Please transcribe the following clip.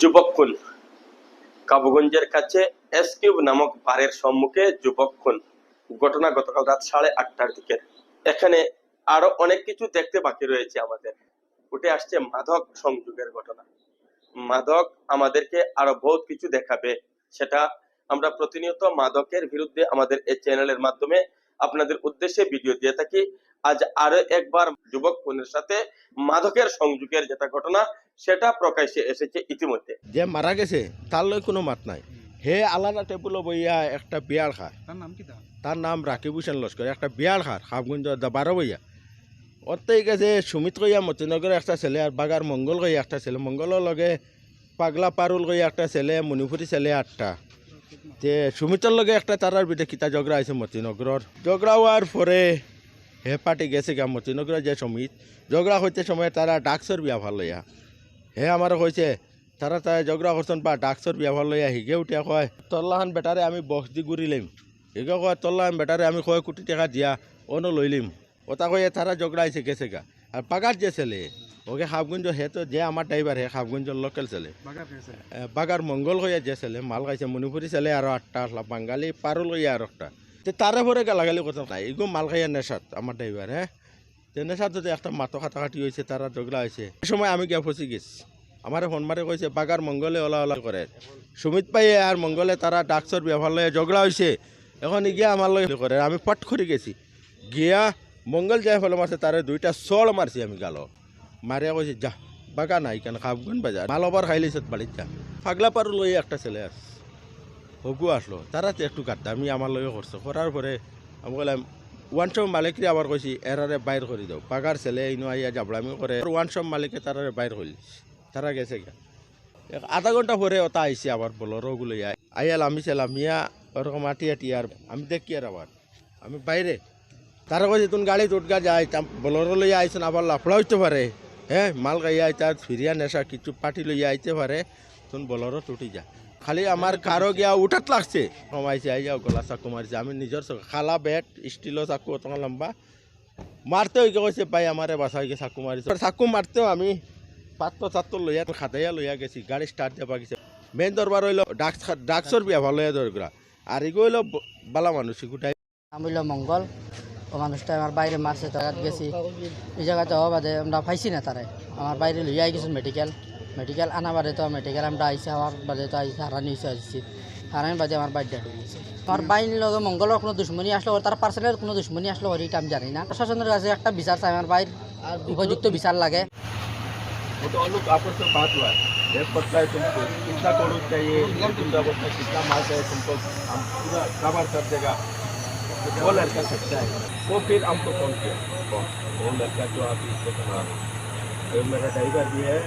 যুবক খুন কাবুগঞ্জের কাছে এসকিউব নামক বারের সম্মুখে যুবক খুন ঘটনা গতকাল রাত সাড়ে আটটার দিকে। এখানে আরও অনেক কিছু দেখতে বাকি রয়েছে আমাদের। উঠে আসছে মাদক সংযোগের ঘটনা। মাদক আমাদেরকে আরও বহুত কিছু দেখাবে। সেটা আমরা প্রতিনিয়ত মাদকের বিরুদ্ধে আমাদের এই চ্যানেলের মাধ্যমে আপনাদের উদ্দেশ্যে ভিডিও দিয়ে থাকি। আজ আরও একবার যুবক খুনের সাথে মাদকের সংযোগের যেটা ঘটনা সেটা প্রকাশ্যে এসেছে ইতিমধ্যে। যে মারা গেছে তার লই কোনো মাত নাই। হে আলাদা টেবুলে বইয়া একটা বিয়ার খার তার নাম কি তার নাম রাকিব হোসেন লস্কর। একটা বিয়ার খার খাবগঞ্জ বারো বইয়া। ওতেই গেছে সুমিত কইয়া মতিনগরে একটা ছেলে আর বাগার মঙ্গল কইয়া একটা ছেলে। মঙ্গলের লগে পাগলা পারুল কইয়া একটা ছেলে মণিপুরি ছেলে আটটা তে সুমিতর লগে একটা তারার বিটে কিতা ঝগড়া আছে মতিনগরর ঝগড়া হওয়ার পরে হে পার্টি গেছে গা মতিনগরের যে সমিত। ঝগড়া হইতে সময় তারা ডাকসর বিয়া ভালো লইয়া। হে আমার কইছে তারা তাই ঝগড়া করছেন বা ডাকসর বিয়া ভালো লইয়া হিগে উঠিয়া কয় তল্লাহান বেটারে আমি বক্স দি ঘুরিলিম হিগে কয় তল্লাহান বেটারে আমি কয় কোটি টাকা দিয়া অন্য লইলিম ওটা কয়ে তারা ঝগড়া আইছে গেছে গা আর পাগার যে ছেলে ওকে খাবগঞ্জ হে তো যে আমার ড্রাইভার হে খাবগঞ্জের লোকাল ছেলে বাগার মঙ্গল হইয়া যে ছেলে মাল খাইছে মণিপুরি ছেলে আরও আটটা আসলা বাঙালি পারুল হইয়া আর একটা তে তারে পরে গালাগালি কথা নাই এগো মাল খাইয়া নেশাত আমার ড্রাইভার হ্যাঁ তে নেশাত যদি একটা মাথা কাটাকাটি হয়েছে তারা ঝগড়া হয়েছে এই সময় আমি গিয়া ফসি গেছি। আমার ফোন মারে কইছে বাগার মঙ্গলে ওলা ওলা করে সুমিত পাইয়ে আর মঙ্গলে তারা ডাকসর ব্যবহার লয়ে ঝগড়া হয়েছে এখন গিয়া আমার লগে করে আমি পট করে গেছি। গিয়া মঙ্গল যাই ফলে মারছে তারে দুইটা চল মারছি আমি গালো। মারিয়া কইছে যা, বাগা নাই কেন, খাবগুন বাজার মাল ওভার খাইলিস বাড়ির যা। পাগলা পারু লই একটা ছেলে আস হগু আসলো। তারা একটু গাদ্দা আমি আমার লগে করছ করার পরে আমি বললাম ওয়ান শপ মালিকরে আবার কইছি, এরারে বাইর করে দাও। পাগার ছেলে ইনো আইয়া জাবড়ামি করে ওয়ান শপ মালিকে তারারে বাইর করলিস তারা গেছে গা আধা ঘণ্টা পরে ওটা আইসি আবার বলরগুলো আইয়াল আমি ছিলাম মিয়া, ওরকম আটি আটি আর আমি দেখি আর আবার। আমি বাইরে। তারা কইছে তুমি গাড়ি উঠগা যায় বলর লইয়া আইসেন আবার লাফড়া হইতে পারে। হ্যাঁ মাল গাইয়া আইতা, ফিরিয়া নেশা, কিছু পাটি লইয়া আইতে পারে। তুমি বলরও টুটি যা। খালি আমার কারও গিয়া উঠাত লাগছে। কমাইছে আই যাও, গলা চাকু মারিছে আমি নিজের খালা বেট স্টিলও চাকু অত লম্বা। মারতে হইকে কইছে ভাই আমারে বাসা হইকে চাকু মারিছে চাকু মারতেও আমি পাত্র চাত্র লইয়া খাতাইয়া লইয়া গেছি, গাড়ি স্টার্ট দেবা গেছে। মেন দরবার হইল ডাক্স ডাক্সর বিয়া, ভালো হইয়া দরগরা আর এগো হইল বালা মানুষ গোটাই নাম হইল মঙ্গল। ও মানুষটা আমার বাইরে মারছে তারাত গেছি। এই জায়গাতে হওয়া বাদে আমরা পাইছি না তারে আমার বাইরে লইয়া গেছি মেডিকেল মেডিকেল আনা বাদে তো মেডিকেল আমরা আইসি হওয়ার বাদে তো আইসি হারানি হয়েছে আসছি হারানি বাদে আমার বাইর ডেট হয়ে গেছে আমার বাইর লগে মঙ্গলের কোনো দুশ্মনী আসলো ওর তার পার্সেলের কোনো দুশ্মনী আসলো ওর এটা আমি জানি না প্রশাসনের কাছে একটা বিচার চাই আমার বাইর আর উপযুক্ত বিচার লাগে वो तो लोग आपस में बात हुआ है देख पड़ता है तुमको कितना करोड़ चाहिए गुंडा बोलता है कितना माल चाहिए तुमको हम पूरा कवर कर देगा वो लड़का सकता है वो फिर हमको फोन किया वो लड़का जो आप इससे बना रहे हो। तो मेरा ड्राइवर भी है